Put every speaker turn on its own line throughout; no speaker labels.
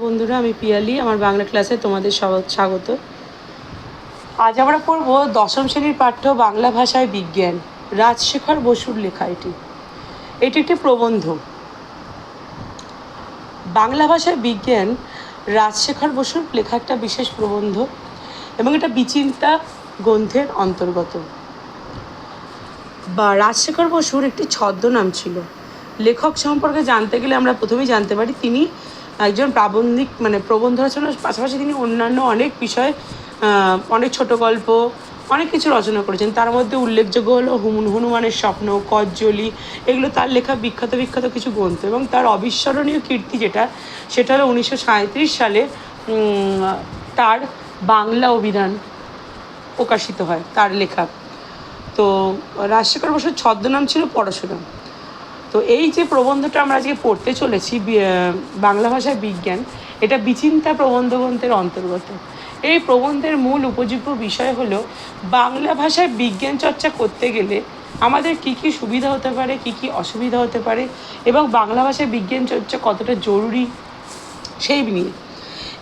বন্ধুরা, আমি পিয়ালি, আমার বাংলা ক্লাসে তোমাদের স্বাগত। আজ আমরা পড়ব দশম শ্রেণির পাঠ্য বাংলা ভাষায় বিজ্ঞান, রাজশেখর বসুর লেখা এটি। এটি একটি প্রবন্ধ। বাংলা ভাষায় বিজ্ঞান, রাজশেখর বসুর লেখা একটা বিশেষ প্রবন্ধ এবং এটা বিচিন্তা গ্রন্থের অন্তর্গত। বা রাজশেখর বসুর একটি ছদ্মনাম ছিল। লেখক সম্পর্কে জানতে গেলে আমরা প্রথমেই জানতে পারি, তিনি একজন প্রাবন্ধিক মানে প্রবন্ধ রচনার পাশাপাশি তিনি অন্যান্য অনেক বিষয়ে অনেক ছোট গল্প, অনেক কিছু রচনা করেছেন। তার মধ্যে উল্লেখযোগ্য হলো হুমুন হনুমানের স্বপ্ন, কজ্জলি, এগুলো তার লেখা বিখ্যাত বিখ্যাত কিছু গ্রন্থ এবং তার অবিস্মরণীয় কীর্তি যেটা, সেটা হলো উনিশশো সাঁইত্রিশ সালে তার বাংলা অভিধান প্রকাশিত হয়, তার লেখা। তো রাজশেখর বসুর ছদ্মনাম ছিল পরশুরাম। তো এই যে প্রবন্ধটা আমরা আজকে পড়তে চলেছি বাংলা ভাষায় বিজ্ঞান, এটা বিচিন্তা প্রবন্ধ গ্রন্থের অন্তর্গত। এই প্রবন্ধের মূল উপযোগ্য বিষয় হলো, বাংলা ভাষায় বিজ্ঞান চর্চা করতে গেলে আমাদের কি কি সুবিধা হতে পারে, কি কি অসুবিধা হতে পারে, এবং বাংলা ভাষায় বিজ্ঞান চর্চা কতটা জরুরি, সেই নিয়ে।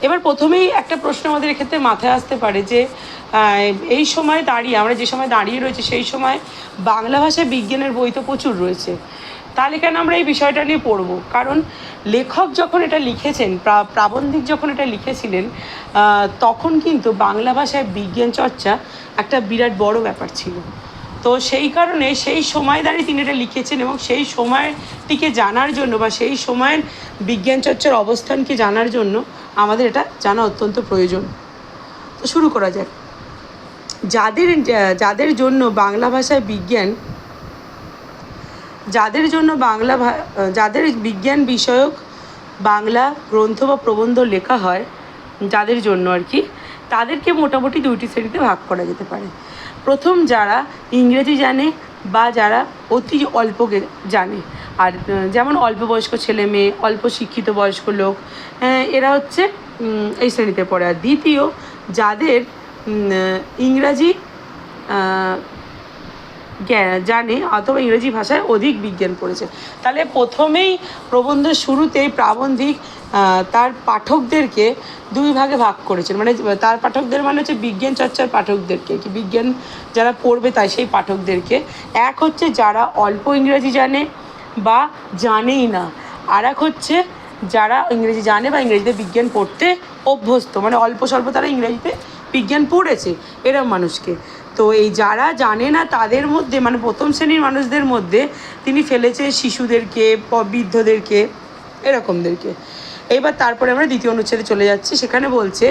এবার প্রথমেই একটা প্রশ্ন আমাদের এক্ষেত্রে মাথায় আসতে পারে যে এই সময় দাঁড়িয়ে, আমরা যে সময় দাঁড়িয়ে রয়েছে, সেই সময় বাংলা ভাষায় বিজ্ঞানের বই তো প্রচুর রয়েছে। তাহলে কেন আমরা এই বিষয়টা নিয়ে পড়ব? কারণ লেখক যখন এটা লিখেছেন, প্রা- প্রাবন্ধিক যখন এটা লিখেছিলেন তখন কিন্তু বাংলা ভাষায় বিজ্ঞান চর্চা একটা বিরাট বড় ব্যাপার ছিল। তো সেই কারণে সেই সময় দাঁড়িয়ে তিনি এটা লিখেছেন এবং সেই সময়টিকে জানার জন্য বা সেই সময়ের বিজ্ঞান চর্চার অবস্থানকে জানার জন্য আমাদের এটা জানা অত্যন্ত প্রয়োজন। তো শুরু করা যাক। যাদের যাদের জন্য বাংলা ভাষায় বিজ্ঞান যাদের জন্য বাংলা যাদের বিজ্ঞান বিষয়ক বাংলা গ্রন্থ বা প্রবন্ধ লেখা হয় যাদের জন্য আর কি তাদেরকে মোটামুটি দুইটি শ্রেণীতে ভাগ করা যেতে পারে। প্রথম যারা ইংরেজি জানে বা যারা অতি অল্পকে জানে। আর যেমন অল্প বয়স্ক ছেলে মেয়ে অল্প শিক্ষিত বয়স্ক লোক হ্যাঁ, এরা হচ্ছে এই শ্রেণীতে পড়ে। আর দ্বিতীয় যাদের ইংরাজি জানে অথবা ইংরেজি ভাষায় অধিক বিজ্ঞান পড়েছে। তাহলে প্রথমেই প্রবন্ধের শুরুতেই প্রাবন্ধিক তার পাঠকদেরকে দুই ভাগে ভাগ করেছেন। মানে তার পাঠকদের মানে হচ্ছে বিজ্ঞান চর্চার পাঠকদেরকে। কি বিজ্ঞান যারা পড়বে তাই সেই পাঠকদেরকে। এক হচ্ছে যারা অল্প ইংরেজি জানে বা জানেই না। আর এক হচ্ছে যারা ইংরেজি জানে বা ইংরেজিতে বিজ্ঞান পড়তে অভ্যস্ত। মানে অল্প স্বল্প তারা ইংরেজিতে বিজ্ঞান পড়েছে এরম মানুষকে। তো এই যারা জানে না তাদের মধ্যে মানে প্রথম শ্রেণির মানুষদের মধ্যে তিনি ফেলেছে শিশুদেরকে বৃদ্ধদেরকে, এরকমদেরকে। এবার তারপরে আমরা দ্বিতীয় অনুচ্ছেদে চলে যাচ্ছি। সেখানে বলছে,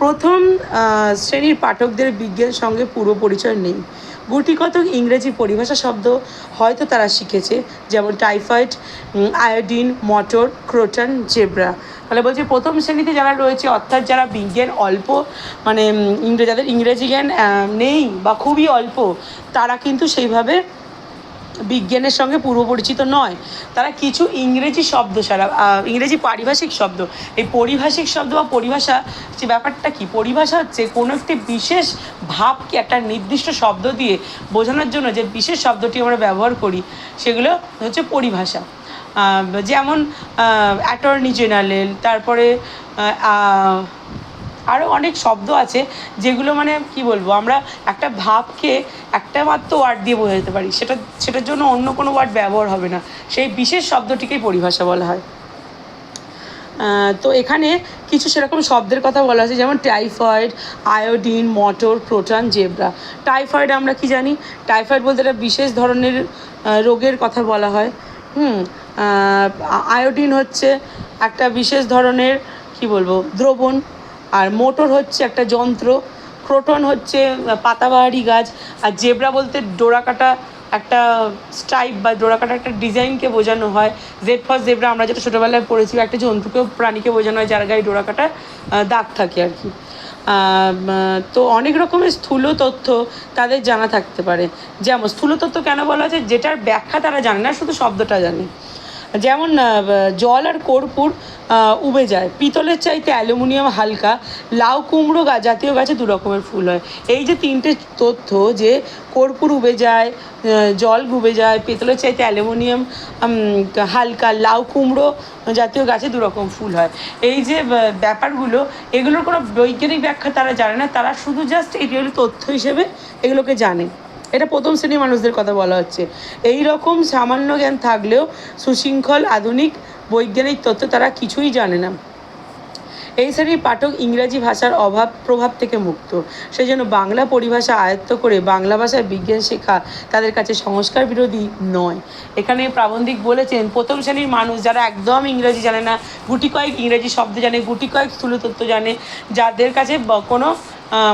প্রথম শ্রেণির পাঠকদের বিজ্ঞান সঙ্গে পুরো পরিচয় নেই। গুটিকত ইংরেজি পরিভাষা শব্দ হয়তো তারা শিখেছে, যেমন typhoid iodine, motor, croton, zebra. তাহলে বলছে প্রথম শ্রেণীতে যারা রয়েছে, অর্থাৎ যারা বিজ্ঞান অল্প মানে ইংরেজি যাদের ইংরেজি জ্ঞান নেই বা খুবই অল্প, তারা কিন্তু সেইভাবে বিজ্ঞানের সঙ্গে পূর্ব পরিচিত নয়। তারা কিছু ইংরেজি শব্দ ছাড়া ইংরেজি পারিভাষিক শব্দ। এই পরিভাষিক শব্দ বা পরিভাষা, যে ব্যাপারটা কি? পরিভাষা হচ্ছে কোনো একটি বিশেষ ভাবকে একটা নির্দিষ্ট শব্দ দিয়ে বোঝানোর জন্য যে বিশেষ শব্দটি আমরা ব্যবহার করি, সেগুলো হচ্ছে পরিভাষা। যেমন অ্যাটর্নি জেনারেল, তারপরে আরও অনেক শব্দ আছে যেগুলো মানে কি বলব, আমরা একটা ভাবকে একটা মাত্র ওয়ার্ড দিয়ে বোঝাতে পারি। সেটা, সেটার জন্য অন্য কোনো ওয়ার্ড ব্যবহার হবে না। সেই বিশেষ শব্দটিকেই পরিভাষা বলা হয়। তো এখানে কিছু সেরকম শব্দের কথা বলা আছে যেমন typhoid iodine motor proton zebra typhoid আমরা কি জানি? টাইফয়েড বলতে একটা বিশেষ ধরনের রোগের কথা বলা হয়। হুম আয়োডিন হচ্ছে একটা বিশেষ ধরনের, কি বলব, দ্রবণ। আর মোটর হচ্ছে একটা যন্ত্র, ক্রোটন হচ্ছে পাতাবাহারি গাছ, আর জেব্রা বলতে ডোরাকাটা একটা স্ট্রাইপ বা ডোরাকাটা একটা ডিজাইনকে বোঝানো হয়। জেড ফর জেব্রা আমরা যেটা ছোটোবেলায় পড়েছি একটা জন্তুকেও প্রাণীকে বোঝানো হয় যার গায়ে ডোরাকাটা দাগ থাকে আর কি। তো অনেক রকমের স্থূল তথ্য তাদের জানা থাকতে পারে। যেমন স্থূল তথ্য কেন বলা হচ্ছে যেটার ব্যাখ্যা তারা জানে না, শুধু শব্দটা জানে। যেমন জল আর কর্পূর উবে যায়। পিতলের চাইতে অ্যালুমিনিয়াম হালকা, লাউ কুমড়ো জাতীয় গাছে দু রকমের ফুল হয়। এই যে তিনটে তথ্য যে কর্পূর উবে যায় জল ডুবে যায়, পিতলের চাইতে অ্যালুমিনিয়াম হালকা, লাউ কুমড়ো জাতীয় গাছে দু রকম ফুল হয়। এই যে ব্যাপারগুলো, এগুলোর কোনো বৈজ্ঞানিক ব্যাখ্যা তারা জানে না। তারা শুধু জাস্ট এগুলো তথ্য হিসেবে এগুলোকে জানে। এটা প্রথম শ্রেণির মানুষদের কথা বলা হচ্ছে। এই রকম সামান্য জ্ঞান থাকলেও সুশৃঙ্খল, আধুনিক, বৈজ্ঞানিক তথ্য তারা কিছুই জানে না। এই শ্রেণির পাঠক ইংরাজি ভাষার অভাব প্রভাব থেকে মুক্ত। সেই জন্য বাংলা পরিভাষা আয়ত্ত করে বাংলা ভাষায় বিজ্ঞান শেখা তাদের কাছে সংস্কার বিরোধী নয়। এখানে প্রাবন্ধিক বলেছেন, প্রথম শ্রেণির মানুষ যারা একদম ইংরাজি জানে না, গুটি কয়েক ইংরেজি শব্দ জানে, গুটি কয়েক স্থূল তথ্য জানে, যাদের কাছে কোনো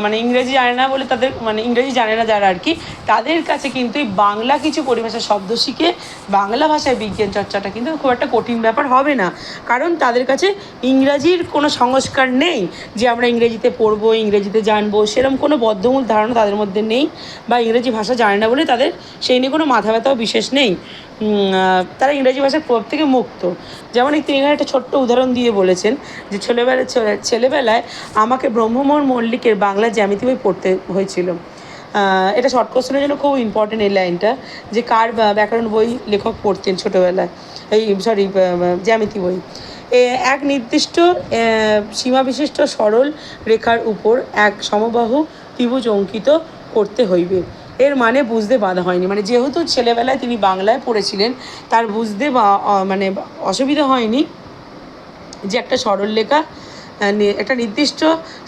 মানে ইংরেজি জানে না বলে তাদের মানে ইংরেজি জানে না যারা আর কি, তাদের কাছে কিন্তু এই বাংলা কিছু পরিভাষা শব্দ শিখে বাংলা ভাষায় বিজ্ঞান চর্চাটা কিন্তু খুব একটা কঠিন ব্যাপার হবে না। কারণ তাদের কাছে ইংরাজির কোনো সংস্কার নেই যে আমরা ইংরেজিতে পড়ব, ইংরেজিতে জানব সেরকম কোনো বদ্ধমূল ধারণা তাদের মধ্যে নেই বা ইংরেজি ভাষা জানে না বলে তাদের সেই নিয়ে কোনো মাথা ব্যথাও বিশেষ নেই। তারা ইংরাজি ভাষার প্রভাব থেকে মুক্ত। যেমন এই তিনি এখানে একটা ছোট্ট উদাহরণ দিয়ে বলেছেন যে ছেলেবেলায় ছেলে- ছেলেবেলায় আমাকে ব্রহ্মমোহন মল্লিকের বাংলা জ্যামিতি বই পড়তে হয়েছিল। এটা শর্ট কোশ্চেনের জন্য খুব ইম্পর্টেন্ট এই লাইনটা যে কার ব্যাকরণ বই লেখক পড়তেন ছোটোবেলায়। এই সরি জ্যামিতি বই। এক নির্দিষ্ট সীমাবিশিষ্ট সরল রেখার উপর এক সমবাহু ত্রিভুজ অঙ্কিত করতে হইবে। এর মানে বুঝতে বাধা হয়নি। মানে যেহেতু ছেলেবেলায় তিনি বাংলায় পড়েছিলেন তার বুঝতে মানে অসুবিধা হয়নি যে একটা সরলরেখা আহ, নি- একটা নির্দিষ্ট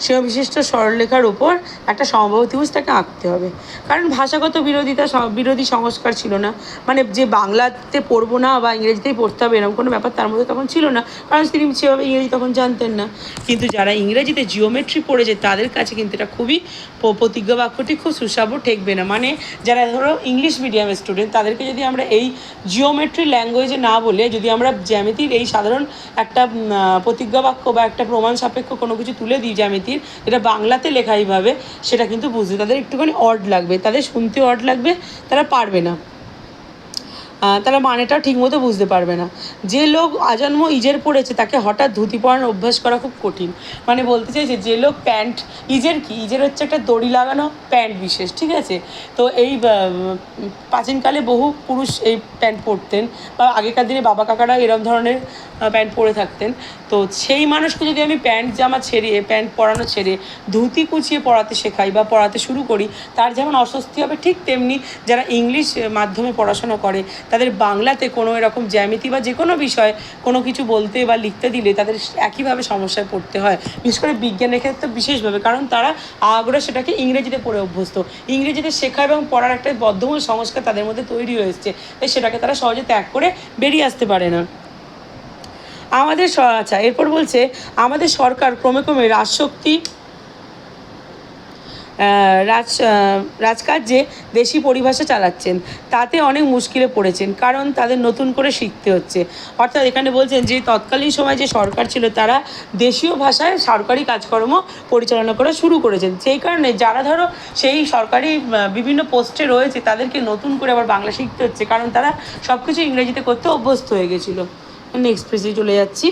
সীমাবিশিষ্ট সরলরেখার উপর একটা সমবাহু ত্রিভুজ তাকে আঁকতে হবে। কারণ ভাষাগত বিরোধিতা বিরোধী সংস্কার ছিল না। মানে যে বাংলাতে পড়ব না বা ইংরেজিতেই পড়তে হবে এরকম কোনো ব্যাপার তার মধ্যে তখন ছিল না। কারণ তিনি সেভাবে ইংরেজি তখন জানতেন না। কিন্তু যারা ইংরেজিতে জিওমেট্রি পড়েছে তাদের কাছে কিন্তু এটা খুবই প্রতিজ্ঞা বাক্যটি খুব সুস্বাবু ঠেকবে না। মানে যারা ধরো ইংলিশ মিডিয়ামের স্টুডেন্ট তাদেরকে যদি আমরা এই জিওমেট্রি ল্যাঙ্গুয়েজে না বলে যদি আমরা জ্যামিতির এই সাধারণ একটা প্রতিজ্ঞা বাক্য বা একটা প্রমাণ সাপেক্ষ কোনো কিছু তুলে দিই জ্যামিতির, যেটা বাংলাতে লেখা এইভাবে, সেটা কিন্তু বুঝতে তাদের একটুখানি অড লাগবে। তাদের শুনতে অড লাগবে, তারা পারবে না। তারা মানেটা ঠিকমতো বুঝতে পারবে না। যে লোক আজন্ম ইজের পড়েছে, তাকে হঠাৎ ধুতি পরানোর অভ্যাস করা খুব কঠিন। মানে বলতে চাইছে, যে লোক প্যান্ট, ইজের কি? ইজের হচ্ছে একটা দড়ি লাগানো প্যান্ট বিশেষ, ঠিক আছে? তো এই প্রাচীনকালে বহু পুরুষ এই প্যান্ট পরতেন, বা আগেকার দিনে বাবা কাকারা এরম ধরনের প্যান্ট পরে থাকতেন। তো সেই মানুষকে যদি আমি প্যান্ট জামা ছেড়ে প্যান্ট পরানো ছেড়ে, ধুতি কুচিয়ে পড়াতে শেখাই বা পড়াতে শুরু করি, তার যেমন অস্বস্তি হবে ঠিক তেমনি যারা ইংলিশ মাধ্যমে পড়াশোনা করে তাদের বাংলাতে কোনো এরকম জ্যামিতি বা যে কোনো বিষয় কোনো কিছু বলতে বা লিখতে দিলে তাদের একইভাবে সমস্যায় পড়তে হয়। বিশেষ করে বিজ্ঞানের ক্ষেত্রে বিশেষভাবে, কারণ তারা আগ্রহ সেটাকে ইংরেজিতে পড়ে অভ্যস্ত। ইংরেজিতে শেখা এবং পড়ার একটা বদ্ধমূল সংস্কার তাদের মধ্যে তৈরি হয়ে হয়েছে তাই সেটাকে তারা সহজে ত্যাগ করে বেরিয়ে আসতে পারে না। আমাদের আচ্ছা এরপর বলছে, আমাদের সরকার ক্রমে ক্রমে রাজশক্তি রাজ রাজকার্যে দেশি পরিভাষা চালাচ্ছেন। তাতে অনেক মুশকিলে পড়েছেন, কারণ তাদের নতুন করে শিখতে হচ্ছে। অর্থাৎ এখানে বলছেন যে, তৎকালীন সময় যে সরকার ছিল, তারা দেশীয় ভাষায় সরকারি কাজকর্ম পরিচালনা করা শুরু করেছেন। সেই কারণে যারা ধরো সেই সরকারি বিভিন্ন পোস্টে রয়েছে, তাদেরকে নতুন করে আবার বাংলা শিখতে হচ্ছে, কারণ তারা সব কিছু ইংরেজিতে করতে অভ্যস্ত হয়ে গেছিল। নেক্সট পেজে চলে যাচ্ছি।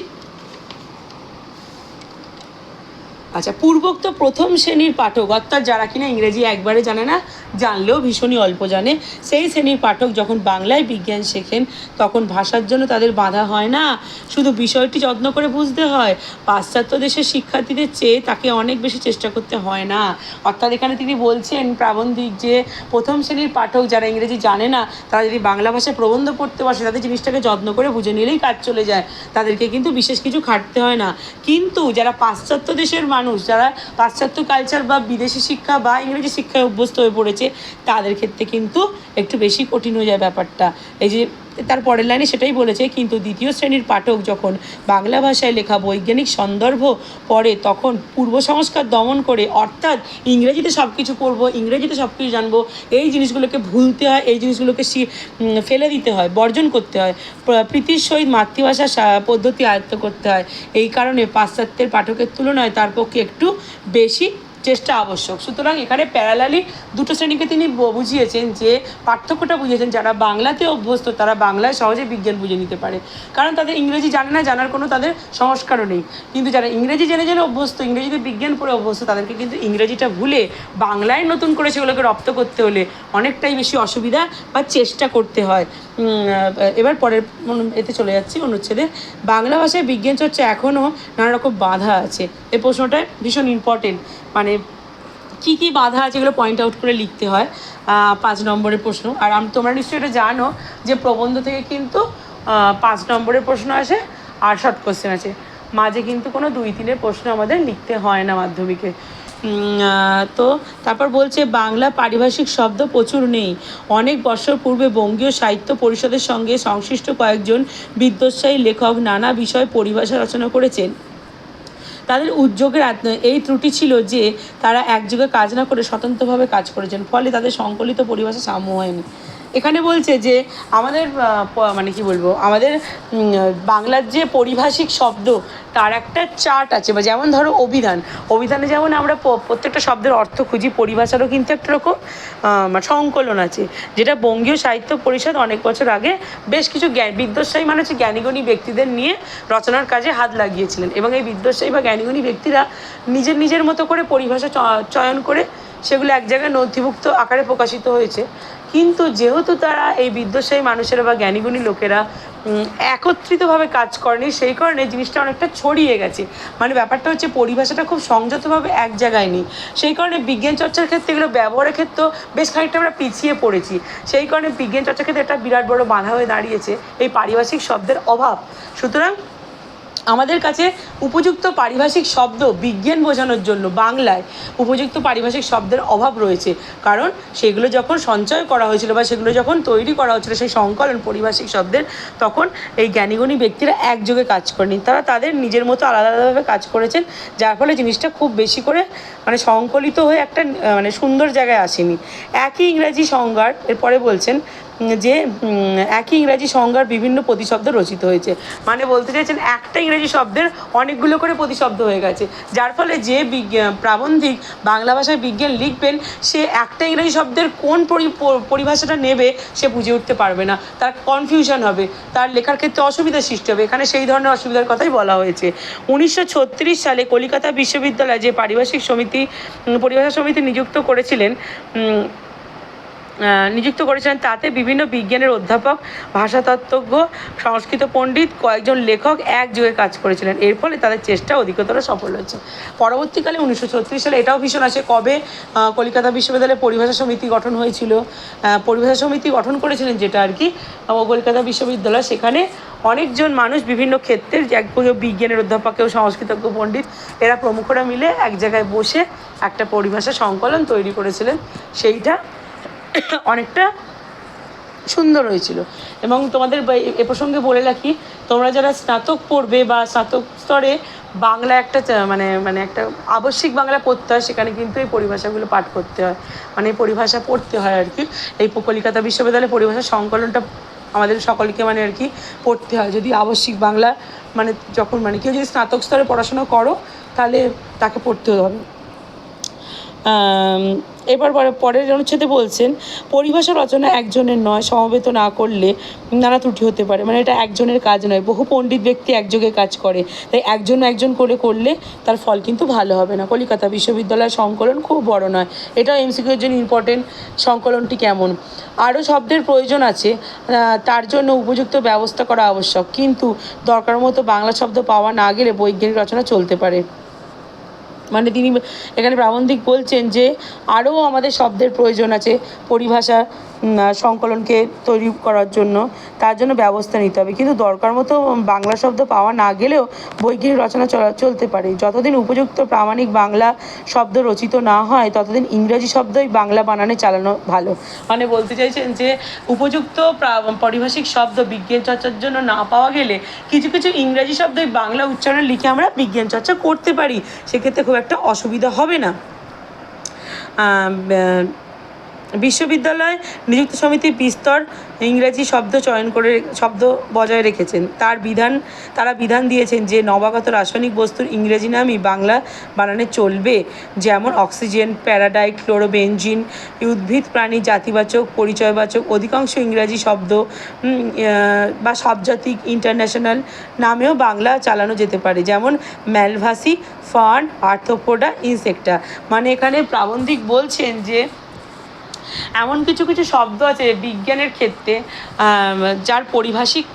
আচ্ছা পূর্বোক্ত প্রথম শ্রেণির পাঠক অর্থাৎ যারা কিনা ইংরেজি একবারে জানে না জানলেও ভীষণই অল্প জানে। সেই শ্রেণির পাঠক যখন বাংলায় বিজ্ঞান শেখেন, তখন ভাষার জন্য তাদের বাধা হয় না। শুধু বিষয়টি যত্ন করে বুঝতে হয়। পাশ্চাত্য দেশের শিক্ষার্থীদের চেয়ে তাকে অনেক বেশি চেষ্টা করতে হয় না। অর্থাৎ এখানে তিনি বলছেন প্রাবন্ধিক যে, প্রথম শ্রেণির পাঠক যারা ইংরেজি জানে না, তারা যদি বাংলা ভাষায় প্রবন্ধ পড়তে বসে, তাদের জিনিসটাকে যত্ন করে বুঝে নিলেই কাজ চলে যায়। তাদেরকে কিন্তু বিশেষ কিছু খাটতে হয় না। কিন্তু যারা পাশ্চাত্য দেশের মানুষ, যারা পাশ্চাত্য কালচার বা বিদেশি শিক্ষা বা ইংরেজি শিক্ষায় অভ্যস্ত হয়ে পড়েছে তাদের ক্ষেত্রে কিন্তু একটু বেশি কঠিন হয়ে যায় ব্যাপারটা। এই যে, তার পরের লাইনে সেটাই বলেছে, কিন্তু দ্বিতীয় শ্রেণির পাঠক যখন বাংলা ভাষায় লেখা বৈজ্ঞানিক সন্দর্ভ পড়ে, তখন পূর্ব সংস্কার দমন করে, অর্থাৎ ইংরেজিতে সব কিছু পড়ব, ইংরেজিতে সব কিছু জানব, এই জিনিসগুলোকে ভুলতে হয়, এই জিনিসগুলোকে ফেলে দিতে হয়, বর্জন করতে হয় প্রীতির সহিত মাতৃভাষা পদ্ধতি আয়ত্ত করতে হয়। এই কারণে পাশ্চাত্যের পাঠকের তুলনায় তার পক্ষে একটু বেশি চেষ্টা আবশ্যক। সুতরাং এখানে প্যারালালি দুটো শ্রেণীকে তিনি বুঝিয়েছেন যে পার্থক্যটা বুঝিয়েছেন যারা বাংলাতে অভ্যস্ত, তারা বাংলায় সহজে বিজ্ঞান বুঝে নিতে পারে। কারণ তাদের ইংরেজি জানে না, জানার কোনো তাদের সংস্কারও নেই। কিন্তু যারা ইংরেজি জেনে জেনে অভ্যস্ত, ইংরেজিতে বিজ্ঞান পড়ে অভ্যস্ত, তাদেরকে কিন্তু ইংরেজিটা ভুলে বাংলায় নতুন করে সেগুলোকে রপ্ত করতে হলে অনেকটাই বেশি অসুবিধা বা চেষ্টা করতে হয়। এবার পরের এতে চলে যাচ্ছি অনুচ্ছেদে। বাংলা ভাষায় বিজ্ঞান চর্চা এখনও নানা রকম বাধা আছে। এই প্রশ্নটা ভীষণ ইম্পর্টেন্ট মানে কী কী বাধা আছে এগুলো পয়েন্ট আউট করে লিখতে হয় পাঁচ নম্বরের প্রশ্ন। আর তোমরা নিশ্চয়ই এটা জানো যে প্রবন্ধ থেকে কিন্তু পাঁচ নম্বরের প্রশ্ন আসে, আর শর্ট কোশ্চেন আছে মাঝে কিন্তু কোনো দুই, তিনের প্রশ্ন আমাদের লিখতে হয় না মাধ্যমিকে। তো তারপর বলছে, বাংলা পারিভাষিক শব্দ প্রচুর নেই। অনেক বছর পূর্বে বঙ্গীয় সাহিত্য পরিষদের সঙ্গে সংশ্লিষ্ট কয়েকজন বিদ্বৎসায়ী লেখক নানা বিষয় পরিভাষা রচনা করেছেন। তাদের উদ্যোগের এই ত্রুটি ছিল যে তারা একযোগে কাজ না করে স্বতন্ত্রভাবে কাজ করেছেন, ফলে তাদের সংকলিত পরিভাষা সাম্য হয়নি এখানে বলছে যে আমাদের মানে কি বলব, আমাদের বাংলার যে পরিভাষিক শব্দ, তার একটা চার্ট আছে, বা যেমন ধরো অভিধান। অভিধানে যেমন আমরা প্রত্যেকটা শব্দের অর্থ খুঁজি, পরিভাষারও কিন্তু একটা রকম মানে সংকলন আছে। যেটা বঙ্গীয় সাহিত্য পরিষদ অনেক বছর আগে বেশ কিছু জ্ঞান বিদ্বৎসায়ী মানে হচ্ছে জ্ঞানীগুণী ব্যক্তিদের নিয়ে রচনার কাজে হাত লাগিয়েছিলেন। এবং এই বিদ্বৎসায়ী বা জ্ঞানীগুণী ব্যক্তিরা নিজের নিজের মতো করে পরিভাষা চয়ন করে সেগুলো এক জায়গায় নথিভুক্ত আকারে প্রকাশিত হয়েছে। কিন্তু যেহেতু তারা এই বিদ্বৎসায়ী মানুষেরা বা জ্ঞানীগুণী লোকেরা একত্রিতভাবে কাজ করেনি, সেই কারণে জিনিসটা অনেকটা ছড়িয়ে গেছে। মানে ব্যাপারটা হচ্ছে পরিভাষাটা খুব সংযতভাবে এক জায়গায় নেই। সেই কারণে বিজ্ঞান চর্চার ক্ষেত্রে এগুলো ব্যবহারের ক্ষেত্রেও বেশ খানিকটা আমরা পিছিয়ে পড়েছি। সেই কারণে বিজ্ঞান চর্চার ক্ষেত্রে একটা বিরাট বড় বাধা হয়ে দাঁড়িয়েছে এই পারিভাষিক শব্দের অভাব। সুতরাং আমাদের কাছে উপযুক্ত পারিভাষিক শব্দ বিজ্ঞান বোঝানোর জন্য বাংলায় উপযুক্ত পারিভাষিক শব্দের অভাব রয়েছে। কারণ সেগুলো যখন সঞ্চয় করা হয়েছিল বা সেগুলো যখন তৈরি করা হয়েছিল সেই সংকলন পারিভাষিক শব্দের, তখন এই জ্ঞানীগুণী ব্যক্তিরা একযোগে কাজ করেনি। তারা তাদের নিজের মতো আলাদা আলাদাভাবে কাজ করেছেন, যার ফলে জিনিসটা খুব বেশি করে মানে সংকলিত হয়ে একটা মানে সুন্দর জায়গায় আসেনি। একই ইংরাজি সংজ্ঞার এরপরে বলছেন যে একই ইংরাজি সংজ্ঞার বিভিন্ন প্রতিশব্দ রচিত হয়েছে। মানে বলতে চাইছেন, একটা ইংরেজি শব্দের অনেকগুলো করে প্রতিশব্দ হয়ে গেছে। যার ফলে যে প্রাবন্ধিক বাংলা ভাষায় বিজ্ঞান লিখবেন, সে একটা ইংরেজি শব্দের কোন পরিভাষাটা নেবে, সে বুঝে উঠতে পারবে না। তার কনফিউশন হবে, তার লেখার ক্ষেত্রে অসুবিধার সৃষ্টি হবে। এখানে সেই ধরনের অসুবিধার কথাই বলা হয়েছে। উনিশশো ছত্রিশ সালে কলকাতা বিশ্ববিদ্যালয়ে যে পারিভাষিক সমিতি পরিভাষা সমিতি নিযুক্ত করেছিলেন নিযুক্ত করেছিলেন তাতে বিভিন্ন বিজ্ঞানের অধ্যাপক, ভাষাতত্ত্বজ্ঞ, সংস্কৃত পণ্ডিত, কয়েকজন লেখক একযোগে কাজ করেছিলেন। এর ফলে তাদের চেষ্টা অধিকতর সফল হয়েছে। পরবর্তীকালে উনিশশো ছত্রিশ সালে এটাও ভীষণ আসে কবে কলকাতা বিশ্ববিদ্যালয়ে পরিভাষা সমিতি গঠন হয়েছিল। পরিভাষা সমিতি গঠন করেছিলেন যেটা আর কি কলকাতা বিশ্ববিদ্যালয়। সেখানে অনেকজন মানুষ বিভিন্ন ক্ষেত্রের এক বিজ্ঞানের অধ্যাপক কেউ সংস্কৃতজ্ঞ, পণ্ডিত, এরা প্রমুখরা মিলে এক জায়গায় বসে একটা পরিভাষা সংকলন তৈরি করেছিলেন। সেইটা অনেকটা সুন্দর হয়েছিল। এবং তোমাদের এ- প্রসঙ্গে বলে রাখি, তোমরা যারা স্নাতক পড়বে বা স্নাতক স্তরে বাংলা একটা মানে মানে একটা আবশ্যিক বাংলা পড়তে হয়, সেখানে কিন্তু এই পরিভাষাগুলো পাঠ করতে হয়। মানে পরিভাষা পড়তে হয় আর কি। এই কলকাতা বিশ্ববিদ্যালয়ে পরিভাষা সংকলনটা আমাদের সকলকে মানে আর কি পড়তে হয়। যদি আবশ্যিক বাংলা মানে যখন মানে কেউ যদি স্নাতক স্তরে পড়াশোনা করো, তাহলে তাকে পড়তে হবে। এবার পরে পরের অনুচ্ছেদে বলছেন, পরিভাষা রচনা একজনের নয়, সমবেত না করলে নানা ত্রুটি হতে পারে। মানে এটা একজনের কাজ নয়, বহু পণ্ডিত ব্যক্তি একযোগে কাজ করে। তাই একজন একজন করে করলে তার ফল কিন্তু ভালো হবে না। কলিকাতা বিশ্ববিদ্যালয়ের সংকলন খুব বড় নয়। এটাও এমসিকিউর জন্য ইম্পর্টেন্ট সংকলনটি কেমন? আরও শব্দের প্রয়োজন আছে তার জন্য উপযুক্ত ব্যবস্থা করা আবশ্যক। কিন্তু দরকার মতো বাংলা শব্দ পাওয়া না গেলে বৈজ্ঞানিক রচনা চলতে পারে। মানে তিনি এখানে প্রাবন্ধিক বলছেন যে আরও আমাদের শব্দের প্রয়োজন আছে পরিভাষা সংকলনকে তৈরি করার জন্য, তার জন্য ব্যবস্থা নিতে হবে। কিন্তু দরকার মতো বাংলা শব্দ পাওয়া না গেলেও বৈজ্ঞানিক রচনা চলা, চলতে পারে। যতদিন উপযুক্ত প্রামাণিক বাংলা শব্দ রচিত না হয়, ততদিন ইংরাজি শব্দই বাংলা বানানে চালানো ভালো। মানে বলতে চাইছেন যে, উপযুক্ত পারিভাষিক শব্দ বিজ্ঞান চর্চার জন্য না পাওয়া গেলে কিছু কিছু ইংরাজি শব্দই বাংলা উচ্চারণ লিখে আমরা বিজ্ঞান চর্চা করতে পারি। সেক্ষেত্রে খুব একটা অসুবিধা হবে না। বিশ্ববিদ্যালয় নিযুক্ত সমিতি বিস্তর ইংরেজি শব্দ চয়ন করে, শব্দ বজায় রেখেছেন। তার বিধান, তারা বিধান দিয়েছেন যে নবাগত রাসায়নিক বস্তুর ইংরেজি নামই বাংলা বানানে চলবে। যেমন অক্সিজেন, প্যারাডাইট, ক্লোরোবেনজিন, উদ্ভিদ, প্রাণী, জাতিবাচক, পরিচয়বাচক, অধিকাংশ ইংরাজি শব্দ বা সবজাতিক ইন্টারন্যাশনাল নামেও বাংলা চালানো যেতে পারে। যেমন ম্যালভাসি, ফার্ন, আর্থোপোডা, ইনসেক্টা। মানে এখানে প্রাবন্ধিক বলছেন যে এমন কিছু কিছু শব্দ আছে বিজ্ঞানের ক্ষেত্রে যার পরিভাষিক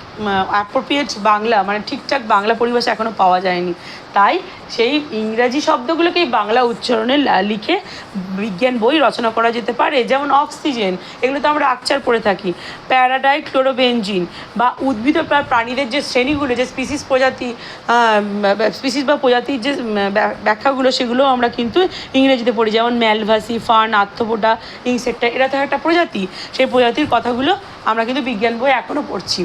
অ্যাপ্রোপ্রিয়েট বাংলা মানে ঠিকঠাক বাংলা পরিভাষা এখনও পাওয়া যায়নি। তাই সেই ইংরাজি শব্দগুলোকেই বাংলা উচ্চারণে লিখে বিজ্ঞান বই রচনা করা যেতে পারে, যেমন অক্সিজেন। এগুলো তো আমরা আকচার পড়ে থাকি। প্যারাডাইট ক্লোরোবেনজিন বা উদ্ভিদ প্রাণীদের যে শ্রেণীগুলো, যে স্পিসিস প্রজাতি স্পিসিস বা প্রজাতির যে ব্যাখ্যাগুলো সেগুলো আমরা কিন্তু ইংরেজিতে পড়ি। যেমন ম্যালভাসি, ফার্ন আর্থোপোডা ইনসেক্টা এরা তো একটা প্রজাতি। সেই প্রজাতির কথাগুলো আমরা কিন্তু বিজ্ঞান বই এখনও পড়ছি।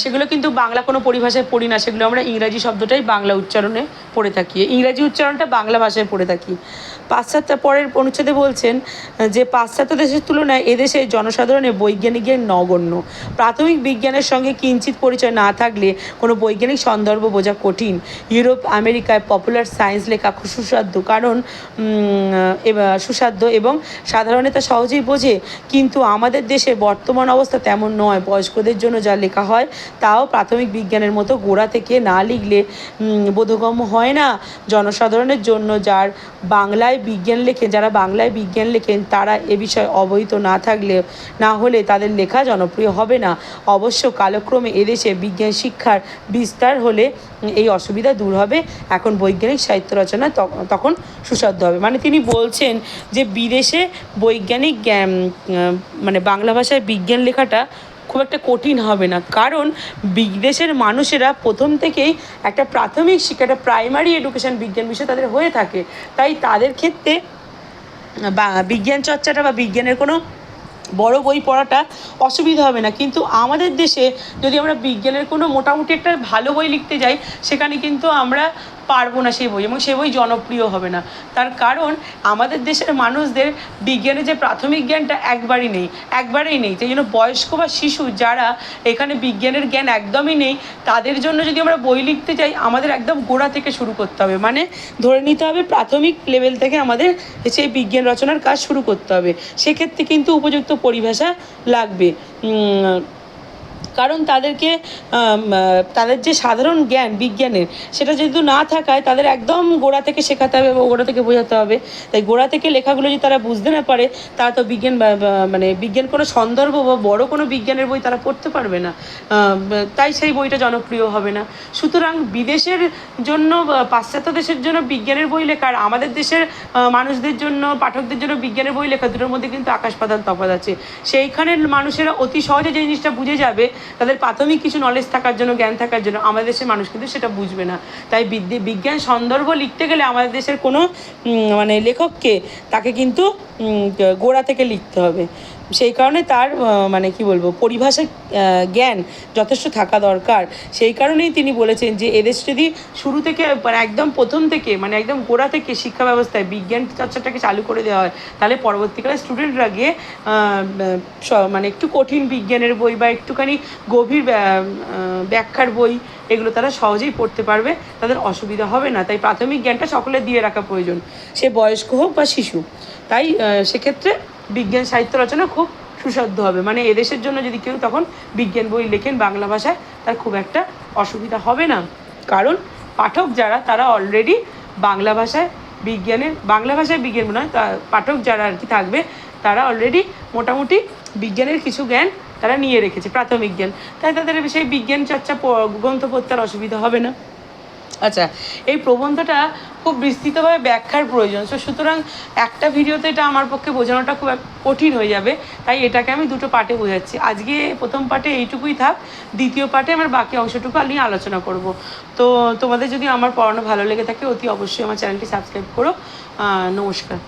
সেগুলো কিন্তু বাংলা কোনো পরিভাষায় পড়ি না, সেগুলো আমরা ইংরাজি শব্দটাই বাংলা উচ্চারণে পড়ে থাকি। ইংরাজি উচ্চারণটা বাংলা ভাষায় পড়ে থাকি। পাশ্চাত্য পরের অনুচ্ছেদে বলছেন যে পাশ্চাত্য দেশের তুলনায় এদেশে জনসাধারণের বৈজ্ঞানিকের নগণ্য। প্রাথমিক বিজ্ঞানের সঙ্গে কিঞ্চিত পরিচয় না থাকলে কোনো বৈজ্ঞানিক সন্দর্ভ বোঝা কঠিন। ইউরোপ, আমেরিকায় পপুলার সায়েন্স লেখা খুব সুস্বাদ্য কারণ সুস্বাদ্য এবং সাধারণে তা সহজেই বোঝে। কিন্তু আমাদের দেশে বর্তমান অবস্থা তেমন নয়। বয়স্কদের জন্য যা লেখা হয় তাও প্রাথমিক বিজ্ঞানের মতো গোড়া থেকে না লিখলে বোধগম্য হয় না। জনসাধারণের জন্য যার বাংলায় বিজ্ঞান লেখেন, যারা বাংলায় বিজ্ঞান লেখেন, তারা এ বিষয়ে অবহিত না থাকলে, না হলে তাদের লেখা জনপ্রিয় হবে না। অবশ্য কালক্রমে এদেশে বিজ্ঞান শিক্ষার বিস্তার হলে এই অসুবিধা দূর হবে। এখন বৈজ্ঞানিক সাহিত্য রচনা তখন সুসাধ্য হবে। মানে তিনি বলছেন যে, বিদেশে বৈজ্ঞানিক জ্ঞান মানে বাংলা ভাষায় বিজ্ঞান লেখাটা খুব একটা কঠিন হবে না। কারণ বিদেশের মানুষেরা প্রথম থেকেই একটা প্রাথমিক শিক্ষা, একটা প্রাইমারি এডুকেশন বিজ্ঞান বিষয় তাদের হয়ে থাকে। তাই তাদের ক্ষেত্রে বা বিজ্ঞান চর্চাটা বা বিজ্ঞানের কোনো বড় বই পড়াটা অসুবিধা হবে না। কিন্তু আমাদের দেশে যদি আমরা বিজ্ঞানের কোনো মোটামুটি একটা ভালো বই লিখতে যাই, সেখানে কিন্তু আমরা পারব না সেই বই এবং সেই বই জনপ্রিয় হবে না। তার কারণ আমাদের দেশের মানুষদের বিজ্ঞানের যে প্রাথমিক জ্ঞানটা একবারই নেই, একবারেই নেই। সেই জন্য বয়স্ক বা শিশু যারা এখানে বিজ্ঞানের জ্ঞান একদমই নেই, তাদের জন্য যদি আমরা বই লিখতে যাই, আমাদের একদম গোড়া থেকে শুরু করতে হবে। মানে ধরে নিতে হবে প্রাথমিক লেভেল থেকে আমাদের সেই বিজ্ঞান রচনার কাজ শুরু করতে হবে। সেক্ষেত্রে কিন্তু উপযুক্ত পরিভাষা লাগবে। কারণ তাদেরকে তাদের যে সাধারণ জ্ঞান, বিজ্ঞানের, সেটা যেহেতু না থাকায় তাদের একদম গোড়া থেকে শেখাতে হবে বা গোড়া থেকে বোঝাতে হবে। তাই গোড়া থেকে লেখাগুলো যদি তারা বুঝতে না পারে, তারা তো বিজ্ঞান মানে বিজ্ঞান কোনো সন্দর্ভ বা বড় কোনো বিজ্ঞানের বই তারা পড়তে পারবে না। তাই সেই বইটা জনপ্রিয় হবে না। সুতরাং বিদেশের জন্য পাশ্চাত্য দেশের জন্য বিজ্ঞানের বই লেখা, আর আমাদের দেশের মানুষদের জন্য, পাঠকদের জন্য বিজ্ঞানের বই লেখা দুটোর মধ্যে কিন্তু আকাশ পাতাল তফাৎ আছে। সেইখানের মানুষেরা অতি সহজে যে জিনিসটা বুঝে যাবে তাদের প্রাথমিক কিছু নলেজ থাকার জন্য, জ্ঞান থাকার জন্য আমাদের দেশের মানুষ কিন্তু সেটা বুঝবে না। তাই বিজ্ঞান সন্দর্ভ লিখতে গেলে আমাদের দেশের কোনো মানে লেখককে তাকে কিন্তু গোড়া থেকে লিখতে হবে। সেই কারণে তার মানে কি বলব পরিভাষা জ্ঞান যথেষ্ট থাকা দরকার। সেই কারণেই তিনি বলেছেন যে এদেশ যদি শুরু থেকে মানে একদম প্রথম থেকে মানে একদম গোড়া থেকে শিক্ষা ব্যবস্থায়, বিজ্ঞান চর্চাটাকে চালু করে দেওয়া হয়, তাহলে পরবর্তীকালে স্টুডেন্টরা গিয়ে মানে একটু কঠিন বিজ্ঞানের বই বা একটুখানি গভীর ব্যা- ব্যাখ্যার বই, এগুলো তারা সহজেই পড়তে পারবে, তাদের অসুবিধা হবে না। তাই প্রাথমিক জ্ঞানটা সকলে দিয়ে রাখা প্রয়োজন, সে বয়স্ক হোক বা শিশু। তাই সেক্ষেত্রে বিজ্ঞান সাহিত্য রচনা খুব সুসাধ্য হবে। মানে এদেশের জন্য যদি কেউ তখন বিজ্ঞান বই লেখেন বাংলা ভাষায়, তার খুব একটা অসুবিধা হবে না। কারণ পাঠক যারা, তারা অলরেডি বাংলা ভাষায় বিজ্ঞানের, বাংলা ভাষায় বিজ্ঞান নয় পাঠক যারা আর কি থাকবে, তারা অলরেডি মোটামুটি বিজ্ঞানের কিছু জ্ঞান তারা নিয়ে রেখেছে, প্রাথমিক জ্ঞান। তাই তাদের সেই বিজ্ঞান চর্চা গ্রন্থ পড়তে অসুবিধা হবে না। আচ্ছা এই প্রবন্ধটা খুব বিস্তৃতভাবে ব্যাখ্যার প্রয়োজন। সো সুতরাং একটা ভিডিওতে এটা আমার পক্ষে বোঝানোটা খুব কঠিন হয়ে যাবে, তাই এটাকে আমি দুটো পার্টে বোঝাচ্ছি। আজকে প্রথম পার্টে এইটুকুই থাক, দ্বিতীয় পার্টে আমার বাকি অংশটুকু আমি আলোচনা করব। তো তোমাদের যদি আমার পড়ানো ভালো লেগে থাকে, অতি অবশ্যই আমার চ্যানেলটি সাবস্ক্রাইব করো। নমস্কার।